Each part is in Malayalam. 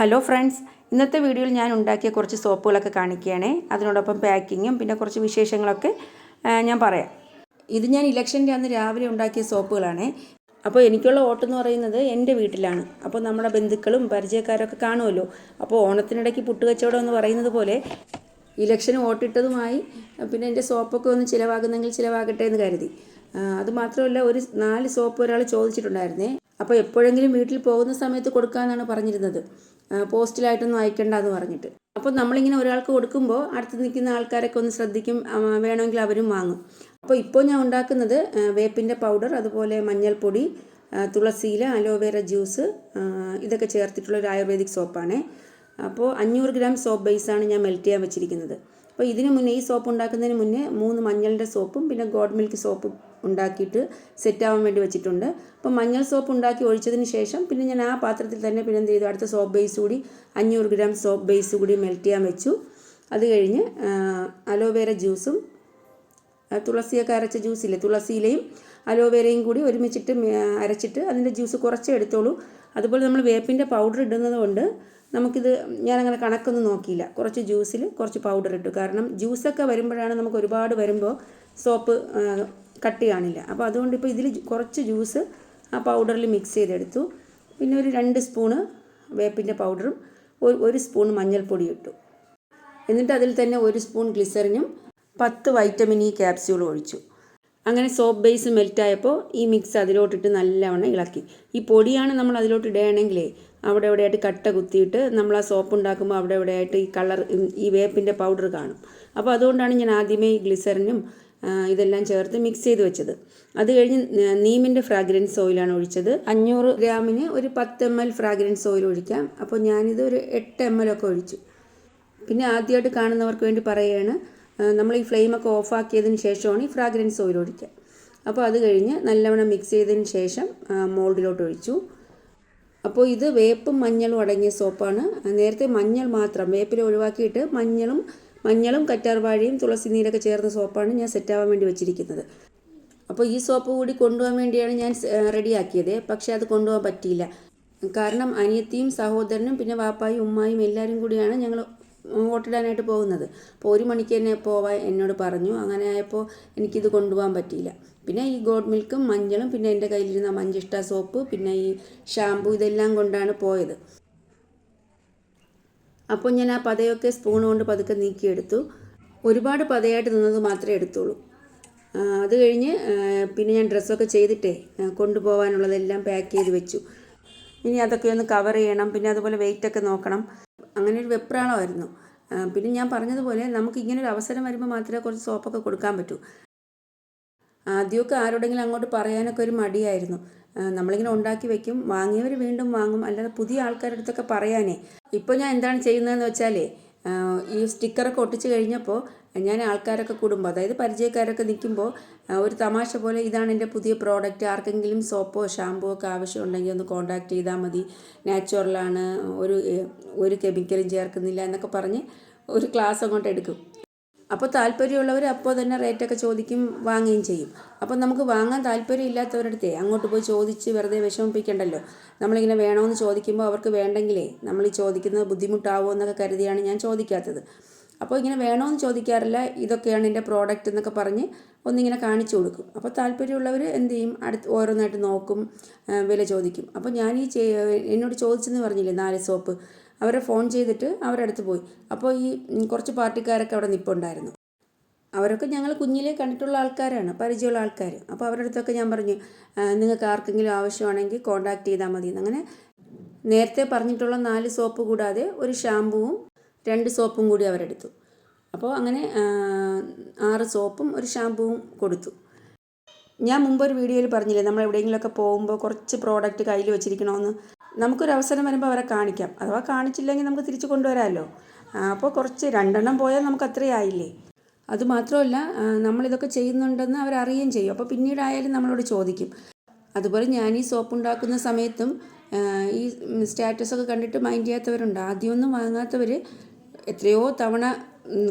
ഹലോ ഫ്രണ്ട്സ് ഇന്നത്തെ വീഡിയോയിൽ ഞാൻ ഉണ്ടാക്കിയ കുറച്ച് സോപ്പുകളൊക്കെ കാണിക്കുകയാണേ. അതിനോടൊപ്പം പാക്കിങ്ങും പിന്നെ കുറച്ച് വിശേഷങ്ങളൊക്കെ ഞാൻ പറയാം. ഇത് ഞാൻ ഇലക്ഷന്റെ അന്ന് രാവിലെ ഉണ്ടാക്കിയ സോപ്പുകളാണ്. അപ്പോൾ എനിക്കുള്ള വോട്ടെന്ന് പറയുന്നത് എന്റെ വീട്ടിലാണ്. അപ്പോൾ നമ്മുടെ ബന്ധുക്കളും പരിചയക്കാരൊക്കെ കാണുമല്ലോ. അപ്പോൾ ഓണത്തിനിടയ്ക്ക് പുട്ടുകച്ചവടം എന്ന് പറയുന്നത് പോലെ ഇലക്ഷന് വോട്ടിട്ടതുമായി പിന്നെ എന്റെ സോപ്പൊക്കെ ഒന്ന് ചിലവാകുന്നെങ്കിൽ ചിലവാകട്ടെ എന്ന് കരുതി. അതുമാത്രമല്ല ഒരു നാല് സോപ്പ് ഒരാൾ ചോദിച്ചിട്ടുണ്ടായിരുന്നേ. അപ്പോൾ എപ്പോഴെങ്കിലും വീട്ടിൽ പോകുന്ന സമയത്ത് കൊടുക്കാമെന്നാണ് പറഞ്ഞിരുന്നത്. പോസ്റ്റിലായിട്ടൊന്നും അയക്കേണ്ട എന്ന് പറഞ്ഞിട്ട്. അപ്പോൾ നമ്മളിങ്ങനെ ഒരാൾക്ക് കൊടുക്കുമ്പോൾ അടുത്ത് നിൽക്കുന്ന ആൾക്കാരൊക്കെ ഒന്ന് ശ്രദ്ധിക്കും വേണമെങ്കിൽ അവരും വാങ്ങും. അപ്പോൾ ഇപ്പോൾ ഞാൻ ഉണ്ടാക്കുന്നത് വേപ്പിന്റെ പൗഡർ അതുപോലെ മഞ്ഞൾപ്പൊടി തുളസിയില അലോവേര ജ്യൂസ് ഇതൊക്കെ ചേർത്തിട്ടുള്ള ഒരു ആയുർവേദിക് സോപ്പാണ്. അപ്പോൾ അഞ്ഞൂറ് ഗ്രാം സോപ്പ് ബേസാണ് ഞാൻ മെൽറ്റ് ചെയ്യാൻ വെച്ചിരിക്കുന്നത്. അപ്പോൾ ഇതിന് മുന്നേ ഈ സോപ്പ് ഉണ്ടാക്കുന്നതിന് മുന്നേ മൂന്ന് മഞ്ഞളിന്റെ സോപ്പും പിന്നെ ഗോഡ് മിൽക്ക് സോപ്പും ഉണ്ടാക്കിയിട്ട് സെറ്റ് ആവാൻ വേണ്ടി വെച്ചിട്ടുണ്ട്. അപ്പോൾ മഞ്ഞൾ സോപ്പ് ഉണ്ടാക്കി ഒഴിച്ചതിന് ശേഷം പിന്നെ ഞാൻ ആ പാത്രത്തിൽ തന്നെ പിന്നെ എന്ത് ചെയ്തു? അടുത്ത സോപ്പ് ബേസ് കൂടി അഞ്ഞൂറ് ഗ്രാം സോപ്പ് ബേസ് കൂടി മെൽറ്റ് ചെയ്യാൻ വെച്ചു. അത് കഴിഞ്ഞ് അലോവേര ജ്യൂസും തുളസിയൊക്കെ അരച്ച ജ്യൂസില്ലേ തുളസിയിലയും അലോവേരയും കൂടി ഒരുമിച്ചിട്ട് അരച്ചിട്ട് അതിന്റെ ജ്യൂസ് കുറച്ചേ എടുത്തോളൂ. അതുപോലെ നമ്മൾ വേപ്പിന്റെ പൗഡർ ഇടുന്നത് കൊണ്ട് നമുക്കിത് ഞാനങ്ങനെ കണക്കൊന്നും നോക്കിയില്ല. കുറച്ച് ജ്യൂസിൽ കുറച്ച് പൗഡർ ഇട്ടു. കാരണം ജ്യൂസൊക്കെ വരുമ്പോഴാണ് നമുക്ക് ഒരുപാട് വരുമ്പോൾ സോപ്പ് കട്ട് കാണില്ല അപ്പോൾ അതുകൊണ്ട് ഇപ്പോൾ ഇതിൽ കുറച്ച് ജ്യൂസ് ആ പൗഡറിൽ മിക്സ് ചെയ്തെടുത്തു. പിന്നെ ഒരു രണ്ട് സ്പൂണ് വേപ്പിന്റെ പൗഡറും ഒരു ഒരു സ്പൂൺ മഞ്ഞൾപ്പൊടി ഇട്ടു. എന്നിട്ട് അതിൽ തന്നെ ഒരു സ്പൂൺ ഗ്ലിസറിനും പത്ത് വൈറ്റമിൻ ഇ ക്യാപ്സ്യൂൾ ഒഴിച്ചു. അങ്ങനെ സോപ്പ് ബേസ് മെൽറ്റായപ്പോൾ ഈ മിക്സ് അതിലോട്ടിട്ട് നല്ലവണ്ണം ഇളക്കി. ഈ പൊടിയാണ് നമ്മൾ അതിലോട്ട് ഇടുകയാണെങ്കിലേ അവിടെ എവിടെയായിട്ട് കട്ട കുത്തിയിട്ട് നമ്മൾ ആ സോപ്പ് ഉണ്ടാക്കുമ്പോൾ അവിടെ എവിടെയായിട്ട് ഈ കളർ ഈ വേപ്പിന്റെ പൗഡർ കാണും. അപ്പോൾ അതുകൊണ്ടാണ് ഞാൻ ആദ്യമേ ഈ ഗ്ലിസറിനും ഇതെല്ലാം ചേർത്ത് മിക്സ് ചെയ്ത് വെച്ചത്. അത് കഴിഞ്ഞ് നീമിന്റെ ഫ്രാഗ്രൻസ് ഓയിലാണ് ഒഴിച്ചത്. അഞ്ഞൂറ് ഗ്രാമിന് ഒരു പത്ത് എം എൽ ഫ്രാഗ്രൻസ് ഓയിൽ ഒഴിക്കാം. അപ്പോൾ ഞാനിത് ഒരു എട്ട് എം എൽ ഒക്കെ ഒഴിച്ചു. പിന്നെ ആദ്യമായിട്ട് കാണുന്നവർക്ക് വേണ്ടി പറയുകയാണ് നമ്മൾ ഈ ഫ്ലെയിമൊക്കെ ഓഫാക്കിയതിന് ശേഷമാണ് ഈ ഫ്രാഗ്രൻസ് ഓയിൽ ഒഴിക്കുക. അപ്പോൾ അത് കഴിഞ്ഞ് നല്ലവണ്ണം മിക്സ് ചെയ്തതിന് ശേഷം മോൾഡിലോട്ട് ഒഴിച്ചു. അപ്പോൾ ഇത് വേപ്പും മഞ്ഞളും അടങ്ങിയ സോപ്പാണ്. നേരത്തെ മഞ്ഞൾ മാത്രം വേപ്പിൽ ഒഴിവാക്കിയിട്ട് മഞ്ഞളും മഞ്ഞളും കറ്റാർവാഴയും തുളസി നീരൊക്കെ ചേർന്ന സോപ്പാണ് ഞാൻ സെറ്റാവാൻ വേണ്ടി വെച്ചിരിക്കുന്നത്. അപ്പോൾ ഈ സോപ്പ് കൂടി കൊണ്ടുപോകാൻ വേണ്ടിയാണ് ഞാൻ റെഡിയാക്കിയത് പക്ഷേ അത് കൊണ്ടുപോകാൻ പറ്റിയില്ല. കാരണം അനിയത്തിയും സഹോദരനും പിന്നെ വാപ്പായും ഉമ്മായും എല്ലാവരും കൂടിയാണ് ഞങ്ങൾ വോട്ടിടാനായിട്ട് പോകുന്നത്. അപ്പോൾ ഒരു മണിക്ക് തന്നെ പോവാൻ എന്നോട് പറഞ്ഞു. അങ്ങനെ ആയപ്പോൾ എനിക്കിത് കൊണ്ടുപോകാൻ പറ്റിയില്ല. പിന്നെ ഈ ഗോഡ് മിൽക്കും മഞ്ഞളും പിന്നെ എന്റെ കയ്യിലിരുന്ന മഞ്ചിഷ്ട സോപ്പ് പിന്നെ ഈ ഷാമ്പു ഇതെല്ലാം കൊണ്ടാണ് പോയത്. അപ്പോൾ ഞാൻ ആ പതയൊക്കെ സ്പൂൺ കൊണ്ട് പതുക്കെ നീക്കിയെടുത്തു. ഒരുപാട് പതയായിട്ട് നിന്നത് മാത്രമേ എടുത്തുള്ളൂ. അത് കഴിഞ്ഞ് പിന്നെ ഞാൻ ഡ്രസ്സൊക്കെ ചെയ്തിട്ടേ കൊണ്ടുപോകാനുള്ളതെല്ലാം പാക്ക് ചെയ്ത് വെച്ചു. ഇനി അതൊക്കെ ഒന്ന് കവർ ചെയ്യണം. പിന്നെ അതുപോലെ വെയിറ്റൊക്കെ നോക്കണം. അങ്ങനെ ഒരു വെപ്രാളമായിരുന്നു പിന്നെ ഞാൻ പറഞ്ഞതുപോലെ നമുക്ക് ഇങ്ങനെ ഒരു അവസരം വരുമ്പോൾ മാത്രമേ കുറച്ച് സോപ്പൊക്കെ കൊടുക്കാൻ പറ്റൂ. ആദ്യമൊക്കെ ആരോടെങ്കിലും അങ്ങോട്ട് പറയാനൊക്കെ ഒരു മടിയായിരുന്നു. നമ്മളിങ്ങനെ ഉണ്ടാക്കി വെക്കും വാങ്ങിയവർ വീണ്ടും വാങ്ങും അല്ലാതെ പുതിയ ആൾക്കാരുടെ അടുത്തൊക്കെ പറയാനേ. ഇപ്പോൾ ഞാൻ എന്താണ് ചെയ്യുന്നതെന്ന് വെച്ചാലേ ഈ സ്റ്റിക്കറൊക്കെ ഒട്ടിച്ച് കഴിഞ്ഞപ്പോൾ ഞാൻ ആൾക്കാരൊക്കെ കൂടുമ്പോൾ അതായത് പരിചയക്കാരൊക്കെ നിൽക്കുമ്പോൾ ഒരു തമാശ പോലെ ഇതാണ് എന്റെ പുതിയ പ്രോഡക്റ്റ് ആർക്കെങ്കിലും സോപ്പോ ഷാമ്പോ ഒക്കെ ആവശ്യമുണ്ടെങ്കിൽ ഒന്ന് കോൺടാക്റ്റ് ചെയ്താൽ മതി. നാച്ചുറലാണ് ഒരു ഒരു കെമിക്കലും ചേർക്കുന്നില്ല എന്നൊക്കെ പറഞ്ഞ് ഒരു ക്ലാസ് അങ്ങോട്ട് എടുക്കും. അപ്പോൾ താല്പര്യമുള്ളവർ അപ്പോൾ തന്നെ റേറ്റൊക്കെ ചോദിക്കും വാങ്ങുകയും ചെയ്യും. അപ്പോൾ നമുക്ക് വാങ്ങാൻ താല്പര്യം ഇല്ലാത്തവരടുത്തേ അങ്ങോട്ട് പോയി ചോദിച്ച് വെറുതെ വിഷമിപ്പിക്കണ്ടല്ലോ. നമ്മളിങ്ങനെ വേണമെന്ന് ചോദിക്കുമ്പോൾ അവർക്ക് വേണ്ടെങ്കിലേ നമ്മൾ ഈ ചോദിക്കുന്നത് ബുദ്ധിമുട്ടാവുമോ എന്നൊക്കെ കരുതിയാണ് ഞാൻ ചോദിക്കാത്തത്. അപ്പോൾ ഇങ്ങനെ വേണമെന്ന് ചോദിക്കാറില്ല ഇതൊക്കെയാണ് എന്റെ പ്രോഡക്റ്റ് എന്നൊക്കെ പറഞ്ഞ് ഒന്നിങ്ങനെ കാണിച്ചു കൊടുക്കും. അപ്പോൾ താല്പര്യമുള്ളവർ എന്ത് ചെയ്യും? അടുത്ത് ഓരോന്നായിട്ട് നോക്കും വില ചോദിക്കും. അപ്പോൾ ഞാൻ ഈ എന്നോട് ചോദിച്ചെന്ന് പറഞ്ഞില്ലേ നാല് സോപ്പ്? അവരെ ഫോൺ ചെയ്തിട്ട് അവരുടെ അടുത്ത് പോയി. അപ്പോൾ ഈ കുറച്ച് പാർട്ടിക്കാരൊക്കെ അവിടെ നിൽപ്പുണ്ടായിരുന്നു അവരൊക്കെ ഞങ്ങൾ കുഞ്ഞിലേ കണ്ടിട്ടുള്ള ആൾക്കാരാണ് പരിചയമുള്ള ആൾക്കാർ അപ്പോൾ അവരുടെ അടുത്തൊക്കെ ഞാൻ പറഞ്ഞു നിങ്ങൾക്ക് ആർക്കെങ്കിലും ആവശ്യമാണെങ്കിൽ കോൺടാക്ട് ചെയ്താൽ മതി അങ്ങനെ നേരത്തെ പറഞ്ഞിട്ടുള്ള നാല് സോപ്പ് കൂടാതെ ഒരു ഷാമ്പുവും രണ്ട് സോപ്പും കൂടി അവരെടുത്തു. അപ്പോൾ അങ്ങനെ ആറ് സോപ്പും ഒരു ഷാമ്പുവും കൊടുത്തു. ഞാൻ മുമ്പ് ഒരു വീഡിയോയിൽ പറഞ്ഞില്ലേ നമ്മൾ എവിടെയെങ്കിലുമൊക്കെ പോകുമ്പോൾ കുറച്ച് പ്രോഡക്റ്റ് കയ്യിൽ വെച്ചിരിക്കണമെന്ന് നമുക്കൊരു അവസരം വരുമ്പോൾ അവരെ കാണിക്കാം. അഥവാ കാണിച്ചില്ലെങ്കിൽ നമുക്ക് തിരിച്ചു കൊണ്ടുവരാമല്ലോ അപ്പോൾ കുറച്ച് രണ്ടെണ്ണം പോയാൽ നമുക്ക് അത്രയും ആയില്ലേ? അതുമാത്രമല്ല നമ്മളിതൊക്കെ ചെയ്യുന്നുണ്ടെന്ന് അവരറിയുകയും ചെയ്യും. അപ്പോൾ പിന്നീടായാലും നമ്മളോട് ചോദിക്കും. അതുപോലെ ഞാൻ ഈ സോപ്പ് ഉണ്ടാക്കുന്ന സമയത്തും ഈ സ്റ്റാറ്റസൊക്കെ കണ്ടിട്ട് മൈൻഡ് ചെയ്യാത്തവരുണ്ട്. ആദ്യമൊന്നും വാങ്ങാത്തവർ എത്രയോ തവണ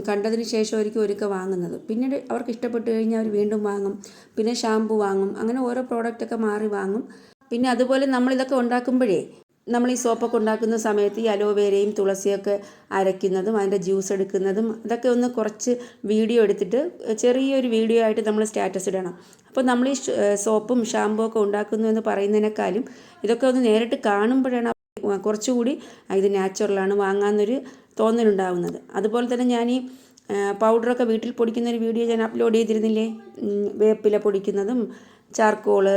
കണ്ടതിന് ശേഷമായിരിക്കും ഒരുക്ക വാങ്ങുന്നത്. പിന്നീട് അവർക്ക് ഇഷ്ടപ്പെട്ട് കഴിഞ്ഞാൽ അവർ വീണ്ടും വാങ്ങും. പിന്നെ ഷാമ്പു വാങ്ങും. അങ്ങനെ ഓരോ പ്രോഡക്റ്റൊക്കെ മാറി വാങ്ങും. പിന്നെ അതുപോലെ നമ്മളിതൊക്കെ ഉണ്ടാക്കുമ്പോഴേ നമ്മൾ ഈ സോപ്പൊക്കെ ഉണ്ടാക്കുന്ന സമയത്ത് ഈ അലോവേരയും തുളസിയൊക്കെ അരയ്ക്കുന്നതും അതിന്റെ ജ്യൂസ് എടുക്കുന്നതും അതൊക്കെ ഒന്ന് കുറച്ച് വീഡിയോ എടുത്തിട്ട് ചെറിയൊരു വീഡിയോ ആയിട്ട് നമ്മൾ സ്റ്റാറ്റസ് ഇടണം. അപ്പോൾ നമ്മൾ ഈ സോപ്പും ഷാമ്പൂ ഒക്കെ ഉണ്ടാക്കുന്നു എന്ന് പറയുന്നതിനേക്കാളും ഇതൊക്കെ ഒന്ന് നേരിട്ട് കാണുമ്പോഴാണ് കുറച്ചുകൂടി ഇത് നാച്ചുറലാണ് വാങ്ങാമെന്നൊരു തോന്നലുണ്ടാവുന്നത്. അതുപോലെ തന്നെ ഞാൻ ഈ പൗഡറൊക്കെ വീട്ടിൽ പൊടിക്കുന്ന ഒരു വീഡിയോ ഞാൻ അപ്ലോഡ് ചെയ്തിരുന്നില്ലേ? വേപ്പില പൊടിക്കുന്നതും ചാർക്കോൾ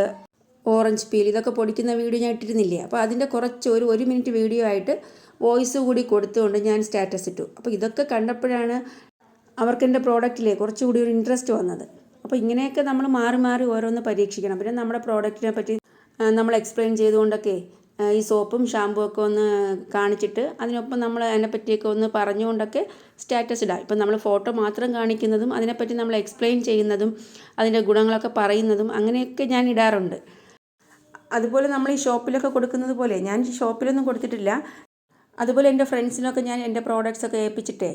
ഓറഞ്ച് പീൽ ഇതൊക്കെ പൊടിക്കുന്ന വീഡിയോ ഞാൻ ഇട്ടിരുന്നില്ലേ? അപ്പോൾ അതിന്റെ കുറച്ച് ഒരു ഒരു മിനിറ്റ് വീഡിയോ ആയിട്ട് വോയിസ് കൂടി കൊടുത്തുകൊണ്ട് ഞാൻ സ്റ്റാറ്റസ് ഇട്ടു. അപ്പോൾ ഇതൊക്കെ കണ്ടപ്പോഴാണ് അവർക്ക് എന്റെ പ്രോഡക്റ്റിലെ കുറച്ചുകൂടി ഒരു ഇൻട്രസ്റ്റ് വന്നത്. അപ്പോൾ ഇങ്ങനെയൊക്കെ നമ്മൾ മാറി മാറി ഓരോന്ന് പരീക്ഷിക്കണം. പിന്നെ നമ്മുടെ പ്രോഡക്റ്റിനെ പറ്റി നമ്മൾ എക്സ്പ്ലെയിൻ ചെയ്തുകൊണ്ടൊക്കെ ഈ സോപ്പും ഷാമ്പൂ ഒക്കെ ഒന്ന് കാണിച്ചിട്ട് അതിനൊപ്പം നമ്മൾ അതിനെപ്പറ്റിയൊക്കെ ഒന്ന് പറഞ്ഞുകൊണ്ടൊക്കെ സ്റ്റാറ്റസ് ഇടാം. ഇപ്പം നമ്മൾ ഫോട്ടോ മാത്രം കാണിക്കുന്നതും അതിനെപ്പറ്റി നമ്മൾ എക്സ്പ്ലെയിൻ ചെയ്യുന്നതും അതിന്റെ ഗുണങ്ങളൊക്കെ പറയുന്നതും അങ്ങനെയൊക്കെ ഞാൻ ഇടാറുണ്ട്. അതുപോലെ നമ്മൾ ഈ ഷോപ്പിലൊക്കെ കൊടുക്കുന്നത് പോലെ ഞാൻ ഷോപ്പിലൊന്നും കൊടുത്തിട്ടില്ല. അതുപോലെ എന്റെ ഫ്രണ്ട്സിനൊക്കെ ഞാൻ എന്റെ പ്രോഡക്റ്റ്സ് ഒക്കെ ഏൽപ്പിച്ചിട്ടേ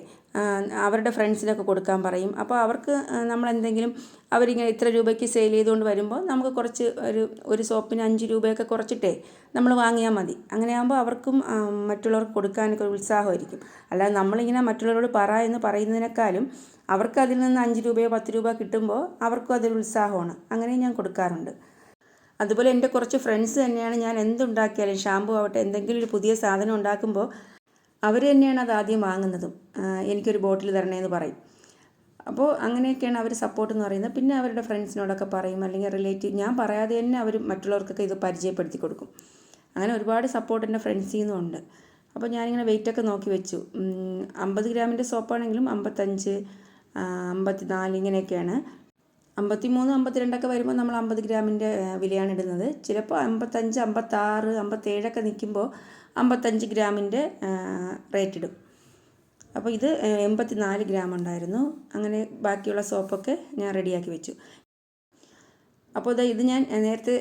അവരുടെ ഫ്രണ്ട്സിനൊക്കെ കൊടുക്കാൻ പറയും. അപ്പോൾ അവർക്ക് നമ്മൾ എന്തെങ്കിലും അവരിങ്ങനെ ഇത്ര രൂപയ്ക്ക് സെയിൽ ചെയ്തുകൊണ്ട് വരുമ്പോൾ നമുക്ക് കുറച്ച് ഒരു ഒരു സോപ്പിന് അഞ്ച് രൂപയൊക്കെ കുറച്ചിട്ടേ നമ്മൾ വാങ്ങിയാൽ മതി. അങ്ങനെ ആകുമ്പോൾ അവർക്കും മറ്റുള്ളവർക്ക് കൊടുക്കാനൊക്കെ ഒരു ഉത്സാഹമായിരിക്കും. അല്ലാതെ നമ്മളിങ്ങനെ മറ്റുള്ളവരോട് പറ എന്ന് പറയുന്നതിനേക്കാളും അവർക്ക് അതിൽ നിന്ന് അഞ്ച് രൂപയോ പത്ത് രൂപ കിട്ടുമ്പോൾ അവർക്കും അതൊരു ഉത്സാഹമാണ്. അങ്ങനെ ഞാൻ കൊടുക്കാറുണ്ട്. അതുപോലെ എന്റെ കുറച്ച് ഫ്രണ്ട്സ് തന്നെയാണ് ഞാൻ എന്തുണ്ടാക്കിയാലും ഷാമ്പു ആവട്ടെ എന്തെങ്കിലും ഒരു പുതിയ സാധനം ഉണ്ടാക്കുമ്പോൾ അവർ തന്നെയാണ് അത് ആദ്യം വാങ്ങുന്നതും. എനിക്കൊരു ബോട്ടിൽ തരണേന്ന് പറയും. അപ്പോൾ അങ്ങനെയൊക്കെയാണ് അവർ സപ്പോർട്ട് എന്ന് പറയുന്നത്. പിന്നെ അവരുടെ ഫ്രണ്ട്സിനോടൊക്കെ പറയും അല്ലെങ്കിൽ റിലേറ്റീവ് ഞാൻ പറയാതെ തന്നെ അവർ മറ്റുള്ളവർക്കൊക്കെ ഇത് പരിചയപ്പെടുത്തി കൊടുക്കും. അങ്ങനെ ഒരുപാട് സപ്പോർട്ട് എന്റെ ഫ്രണ്ട്സിൽ നിന്നും ഉണ്ട്. അപ്പോൾ ഞാനിങ്ങനെ വെയിറ്റൊക്കെ നോക്കി വെച്ചു. അമ്പത് ഗ്രാമിന്റെ സോപ്പാണെങ്കിലും അമ്പത്തഞ്ച് അമ്പത്തിനാല് ഇങ്ങനെയൊക്കെയാണ്. അമ്പത്തി മൂന്ന് അമ്പത്തിരണ്ടൊക്കെ വരുമ്പോൾ നമ്മൾ അമ്പത് ഗ്രാമിന്റെ വിലയാണ് ഇടുന്നത്. ചിലപ്പോൾ അമ്പത്തഞ്ച് അമ്പത്താറ് അമ്പത്തേഴൊക്കെ നിൽക്കുമ്പോൾ അമ്പത്തഞ്ച് ഗ്രാമിന്റെ റേറ്റ് ഇടും. അപ്പോൾ ഇത് എൺപത്തി നാല് ഗ്രാം ഉണ്ടായിരുന്നു. അങ്ങനെ ബാക്കിയുള്ള സോപ്പൊക്കെ ഞാൻ റെഡിയാക്കി വെച്ചു. അപ്പോൾ ഇത് ഇത് ഞാൻ നേരത്തെ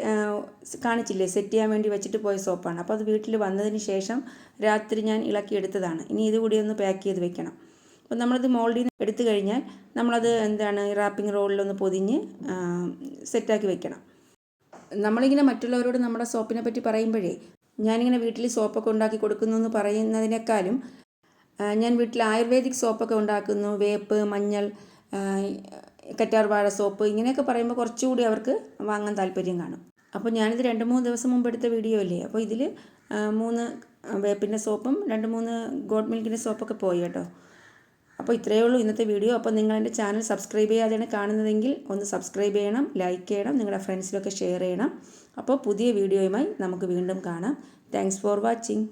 കാണിച്ചില്ലേ സെറ്റ് ചെയ്യാൻ വേണ്ടി വെച്ചിട്ട് പോയ സോപ്പാണ്. അപ്പോൾ അത് വീട്ടിൽ വന്നതിന് ശേഷം രാത്രി ഞാൻ ഇളക്കി എടുത്തതാണ്. ഇനി ഇതുകൂടി ഒന്ന് പാക്ക് ചെയ്ത് വെക്കണം. അപ്പോൾ നമ്മളത് മോൾഡിൽ നിന്ന് എടുത്തു കഴിഞ്ഞാൽ നമ്മളത് എന്താണ് റാപ്പിംഗ് റോളിലൊന്ന് പൊതിഞ്ഞ് സെറ്റാക്കി വെക്കണം. നമ്മളിങ്ങനെ മറ്റുള്ളവരോട് നമ്മുടെ സോപ്പിനെ പറ്റി പറയുമ്പോഴേ ഞാനിങ്ങനെ വീട്ടിൽ സോപ്പൊക്കെ ഉണ്ടാക്കി കൊടുക്കുന്നു എന്ന് പറയുന്നതിനേക്കാളും ഞാൻ വീട്ടിൽ ആയുർവേദിക് സോപ്പൊക്കെ ഉണ്ടാക്കുന്നു വേപ്പ് മഞ്ഞൾ കറ്റാർവാഴ സോപ്പ് ഇങ്ങനെയൊക്കെ പറയുമ്പോൾ കുറച്ചുകൂടി അവർക്ക് വാങ്ങാൻ താല്പര്യം കാണും. അപ്പോൾ ഞാനിത് രണ്ട് മൂന്ന് ദിവസം മുമ്പ് എടുത്ത വീഡിയോ അല്ലേ? അപ്പോൾ ഇതിൽ മൂന്ന് വേപ്പിന്റെ സോപ്പും രണ്ട് മൂന്ന് ഗോഡ് മിൽക്കിന്റെ സോപ്പൊക്കെ പോയി കേട്ടോ. അപ്പോൾ ഇത്രയേ ഉള്ളൂ ഇന്നത്തെ വീഡിയോ. അപ്പോൾ നിങ്ങൾ എന്റെ ചാനൽ സബ്സ്ക്രൈബ് ചെയ്യാതെയാണ് കാണുന്നതെങ്കിൽ ഒന്ന് സബ്സ്ക്രൈബ് ചെയ്യണം ലൈക്ക് ചെയ്യണം നിങ്ങളുടെ ഫ്രണ്ട്സിലൊക്കെ ഷെയർ ചെയ്യണം. അപ്പോൾ പുതിയ വീഡിയോയുമായി നമുക്ക് വീണ്ടും കാണാം. Thanks for watching.